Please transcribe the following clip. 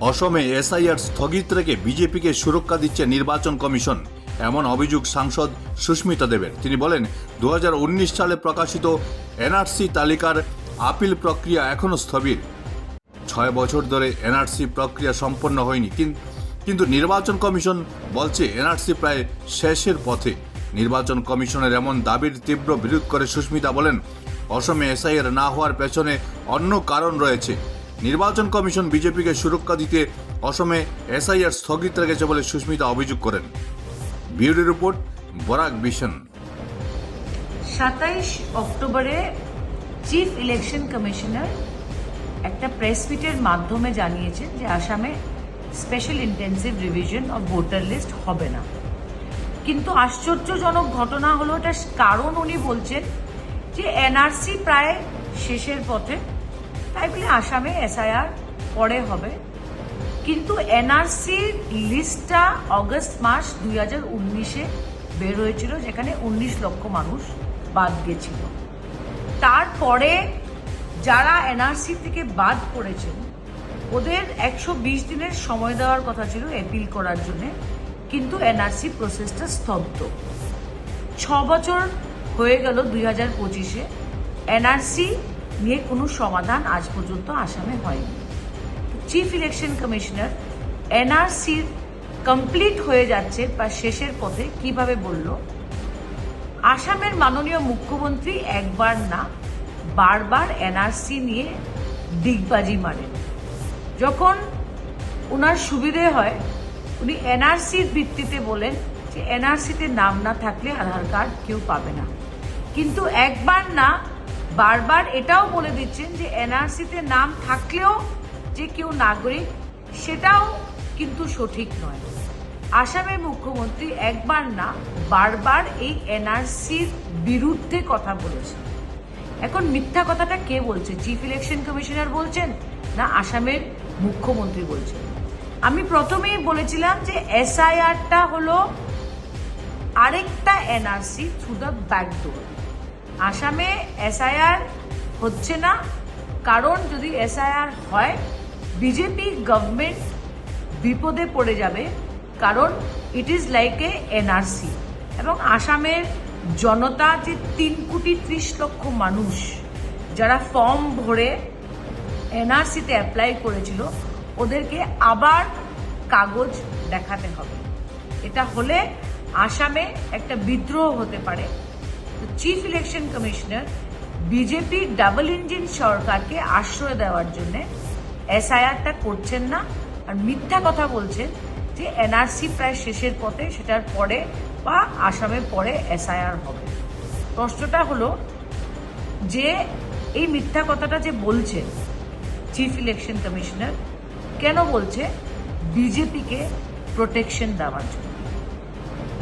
অসমে এসআইআর স্থগিত রেখে বিজেপিকে সুরক্ষা দিচ্ছে নির্বাচন কমিশন। এমন অভিযোগ সাংসদ সুস্মিতা দেবের। তিনি বলেন দু হাজার উনিশ সালে প্রকাশিত এনআরসি তালিকার আপিল প্রক্রিয়া এখনও স্থবির। ছয় বছর ধরে এনআরসি প্রক্রিয়া সম্পন্ন হয়নি, কিন- কিন্তু নির্বাচন কমিশন বলছে এনআরসি প্রায় শেষের পথে। নির্বাচন কমিশনের এমন দাবির তীব্র বিরোধ করে সুস্মিতা বলেন, অসমে এসআইআর না হওয়ার পেছনে অন্য কারণ রয়েছে। নির্বাচন কমিশন বিজেপিকে সুরক্ষা দিতে অসমে এসআইআর স্থগিত রেখেছে বলে সুস্মিতা অভিযোগ করেন। বিউরো রিপোর্ট, বরাক বিশন সাতাইশ অক্টোবরে চিফ ইলেকশন কমিশনার একটা প্রেস মিটের মাধ্যমে জানিয়েছেন যে আসামে special intensive revision of voter list হবে না। কিন্তু আশ্চর্যজনক ঘটনা হলো এটা কারণ উনি বলছেন যে এনআরসি প্রায় শেষের পথে তাই আসামে এসআইআর পরে হবে। কিন্তু এনআরসির লিস্টটা অগস্ট মাস দুই হাজার উনিশে বের হয়েছিল, যেখানে উনিশ লক্ষ মানুষ বাদ গেছিল। তারপরে যারা এনআরসি থেকে বাদ পড়েছেন, ওদের একশো বিশ দিনের সময় দেওয়ার কথা ছিল অ্যাপিল করার জন্য, কিন্তু এনআরসি প্রসেসটা স্তব্ধ। ছ বছর হয়ে গেল দুই হাজার পঁচিশে। এনআরসি নিয়ে কোনো সমাধান আজ পর্যন্ত আসামে হয়নি। চিফ ইলেকশন কমিশনার এনআরসির কমপ্লিট হয়ে যাচ্ছে বা শেষের পথে কীভাবে বলল? আসামের মাননীয় মুখ্যমন্ত্রী একবার না, বারবার এনআরসি নিয়ে দিগবাজি মারেন। যখন ওনার সুবিধে হয়, উনি এনআরসির ভিত্তিতে বলেন যে এনআরসিতে নাম না থাকলে আধার কার্ড কেউ পাবে না। কিন্তু একবার না বারবার এটাও বলে দিচ্ছেন যে এনআরসিতে নাম থাকলেও যে কেউ নাগরিক, সেটাও কিন্তু সঠিক নয়। আসামের মুখ্যমন্ত্রী একবার না, বারবার এই এনআরসির বিরুদ্ধে কথা বলেছেন। এখন মিথ্যা কথাটা কে বলছে? চিফ ইলেকশন কমিশনার বলছেন না আসামের মুখ্যমন্ত্রী বলছেন? আমি প্রথমেই বলেছিলাম যে এসআইআরটা হলো আরেকটা এনআরসি থ্রু দ্য ব্যাকডোর আসামে এসআইআর হচ্ছে না, কারণ যদি এসআইআর হয় বিজেপি গভর্নমেন্ট বিপদে পড়ে যাবে, কারণ it is like a NRC এবং আসামের জনতা যে তিন কোটি ত্রিশ লক্ষ মানুষ, যারা ফর্ম ভরে এনআরসিতে অ্যাপ্লাই করেছিল, ওদেরকে আবার কাগজ দেখাতে হবে। এটা হলে আসামে একটা বিদ্রোহ হতে পারে। Chief election commissioner BJP double engine সরকারকে আশ্রয় দেওয়ার জন্য এসআইআরটা করছেন না। আর মিথ্যা কথা বলছেন যে এনআরসি প্রায় শেষের পথে সেটার পরে বা আসামের পরে এসআইআর হবে। প্রশ্নটা হলো যে এই মিথ্যা কথাটা যে বলছে চিফ ইলেকশন কমিশনার কেন বলছে বিজেপিকে প্রোটেকশন দেওয়ার জন্য?